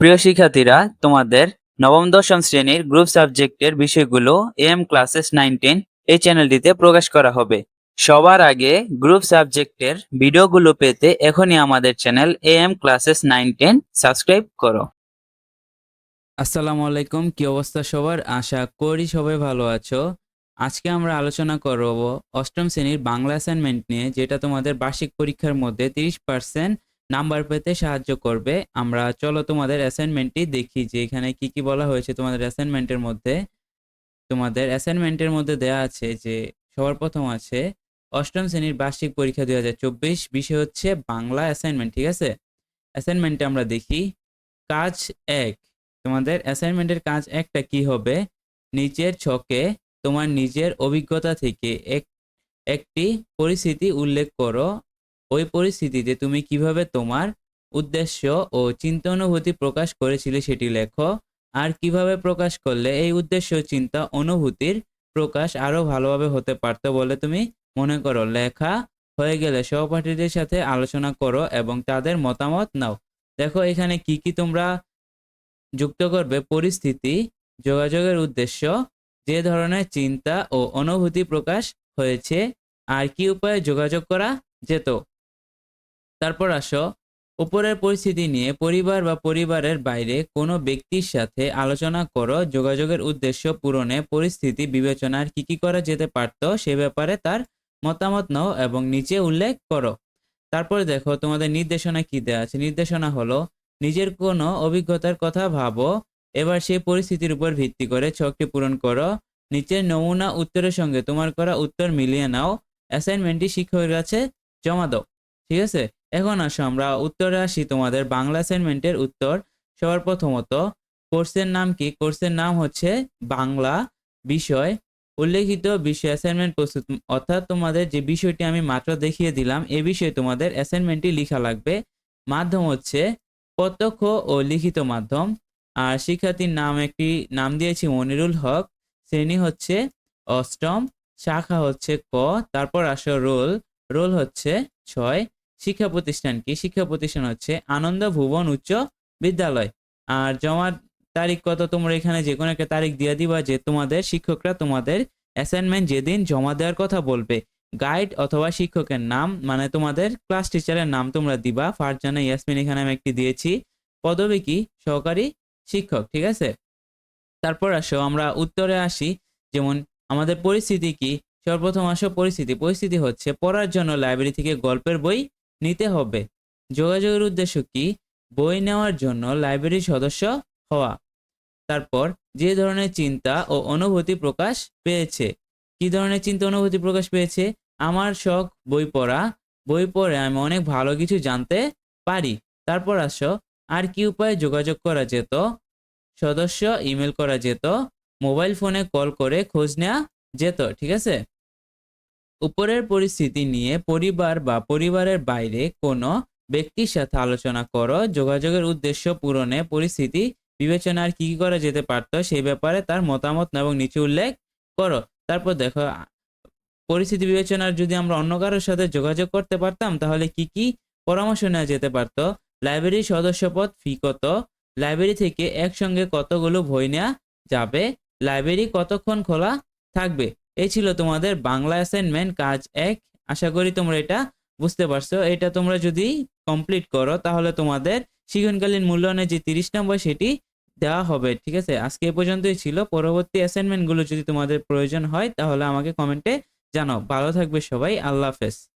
প্রিয় শিক্ষার্থীরা, তোমাদের নবম, দশম শ্রেণির গ্রুপ সাবজেক্টের বিষয়গুলো এম ক্লাসেস নাইন টেন এই চ্যানেলটিতে প্রকাশ করা হবে। সবার আগে গ্রুপ সাবজেক্টের ভিডিওগুলো পেতে এখনই আমাদের channel M classes nine ten subscribe করো। আসসালামু আলাইকুম, কি অবস্থা সবার? আশা করি সবাই ভালো আছো। আজকে আমরা আলোচনা করব অষ্টম শ্রেণির বাংলা অ্যাসাইনমেন্ট নিয়ে, যেটা তোমাদের বার্ষিক পরীক্ষার মধ্যে তিরিশ পার্সেন্ট নাম্বার পেতে সাহায্য করবে। আমরা, চলো তোমাদের অ্যাসাইনমেন্টটি দেখি যে এখানে কি কি বলা হয়েছে তোমাদের অ্যাসাইনমেন্টের মধ্যে। তোমাদের অ্যাসাইনমেন্টের মধ্যে দেয়া আছে যে, সবার প্রথম আছে, অষ্টম শ্রেণির বার্ষিক পরীক্ষা দুই হাজার চব্বিশ, বিষয় হচ্ছে বাংলা অ্যাসাইনমেন্ট ঠিক আছে? অ্যাসাইনমেন্টে আমরা দেখি। কাজ এক, তোমাদের অ্যাসাইনমেন্টের কাজ একটা কি হবে? নিচের ছকে তোমার নিজের অভিজ্ঞতা থেকে এক, একটি পরিস্থিতি উল্লেখ করো। ওই পরিস্থিতিতে তুমি কীভাবে তোমার উদ্দেশ্য ও চিন্তা অনুভূতি প্রকাশ করেছিলে সেটি লেখো। আর কীভাবে প্রকাশ করলে এই উদ্দেশ্য চিন্তা অনুভূতির প্রকাশ আরও ভালোভাবে হতে পারতো বলে তুমি মনে করো? লেখা হয়ে গেলে সহপাঠীদের সাথে আলোচনা করো এবং তাদের মতামত নাও। দেখো, এখানে কি কি তোমরা যুক্ত করবে? পরিস্থিতি, যোগাযোগের উদ্দেশ্য, যে ধরনের চিন্তা ও অনুভূতি প্রকাশ হয়েছে, আর কি উপায়ে যোগাযোগ করা যেত? তারপর আসো। উপরের পরিস্থিতি নিয়ে পরিবার বা পরিবারের বাইরে কোনো ব্যক্তির সাথে আলোচনা করো। যোগাযোগের উদ্দেশ্য পূরণে পরিস্থিতি বিবেচনার কি কি করা যেতে পারতো সে ব্যাপারে তার মতামত নাও এবং নিচে উল্লেখ করো। তারপরে দেখো তোমাদের নির্দেশনা কি দেওয়া আছে? নির্দেশনা হলো নিজের কোনো অভিজ্ঞতার কথা ভাবো। এবার সেই পরিস্থিতির উপর ভিত্তি করে ছকটি পূরণ করো। নিচের নমুনা উত্তরের সঙ্গে তোমার করা উত্তর মিলিয়ে নাও। অ্যাসাইনমেন্টটি শিক্ষকের কাছে জমা দাও। ঠিক আছে? এখন আসো, আমরা উত্তরে আসি তোমাদের বাংলা অ্যাসাইনমেন্টের উত্তর। সবার প্রথমত, কোর্সের নাম কি? কোর্সের নাম হচ্ছে বাংলা বিষয়। উল্লেখিত বিষয় অ্যাসাইনমেন্ট প্রস্তুত, অর্থাৎ তোমাদের যে বিষয়টি আমি মাত্র দেখিয়ে দিলাম, এ বিষয়ে তোমাদের অ্যাসাইনমেন্টটি লেখা লাগবে। মাধ্যম হচ্ছে প্রত্যক্ষ ও লিখিত মাধ্যম। আর শিক্ষার্থীর নাম একটি, নাম দিয়েছি মনিরুল হক। শ্রেণি হচ্ছে অষ্টম, শাখা হচ্ছে ক। তারপর আসো রোল। রোল হচ্ছে ছয়। শিক্ষা প্রতিষ্ঠান কি? শিক্ষা প্রতিষ্ঠান হচ্ছে আনন্দ ভুবন উচ্চ বিদ্যালয়। আর জমার তারিখ কত? তোমরা এখানে যে কোনো একটা তারিখ দিয়ে দিবা যে তোমাদের শিক্ষকরা তোমাদের অ্যাসাইনমেন্ট যেদিন জমা দেওয়ার কথা বলবে গাইড অথবা শিক্ষকের নাম মানে তোমাদের ক্লাস টিচারের নাম তোমরা দিবা। ফারজানা ইয়াসমিন এখানে আমি একটি দিয়েছি। পদবী কি? সহকারী শিক্ষক, ঠিক আছে? তারপর আসো, আমরা উত্তরে আসি। যেমন, আমাদের পরিস্থিতি কি? সর্বপ্রথম আসো, পরিস্থিতি। পরিস্থিতি হচ্ছে পড়ার জন্য লাইব্রেরি থেকে গল্পের বই নিতে হবে। যোগাযোগের উদ্দেশ্য কি? বই নেওয়ার জন্য লাইব্রেরির সদস্য হওয়া। তারপর, যে ধরনের চিন্তা ও অনুভূতি প্রকাশ পেয়েছে। কি ধরনের চিন্তা অনুভূতি প্রকাশ পেয়েছে? আমার শখ, বই পড়া। বই পড়ে আমি অনেক ভালো কিছু জানতে পারি। তারপর আসো, আর কি উপায়ে যোগাযোগ করা যেত? সদস্য ইমেল করা যেত। মোবাইল ফোনে কল করে খোঁজ নেওয়া যেত, ঠিক আছে? উপরের পরিস্থিতি নিয়ে পরিবার বা পরিবারের বাইরে কোনো ব্যক্তির সাথে আলোচনা করো। যোগাযোগের উদ্দেশ্য পূরণে পরিস্থিতি বিবেচনার কি কি করা যেতে পারতো সেই ব্যাপারে তার মতামত এবং নিচে উল্লেখ করো। তারপর দেখো পরিস্থিতি বিবেচনার যদি আমরা অন্য কারোর সাথে যোগাযোগ করতে পারতাম তাহলে কি কি পরামর্শ নেওয়া যেতে পারতো? লাইব্রেরির সদস্যপদ ফি কত? লাইব্রেরি থেকে একসঙ্গে কতগুলো বই নেওয়া যাবে? লাইব্রেরি কতক্ষণ খোলা থাকবে? এই ছিল তোমাদের বাংলা অ্যাসাইনমেন্ট কাজ এক। আশা করি তোমরা এটা বুঝতে পারছ। এটা তোমরা যদি কমপ্লিট করো, তাহলে তোমাদের শিক্ষণকালীন মূল্যায়নের যে তিরিশ নম্বর, সেটি দেওয়া হবে। ঠিক আছে? আজকে এ পর্যন্তই ছিল। পরবর্তী অ্যাসাইনমেন্টগুলো যদি তোমাদের প্রয়োজন হয়, তাহলে আমাকে কমেন্টে জানাও। ভালো থাকবে সবাই। আল্লাহ হাফেজ।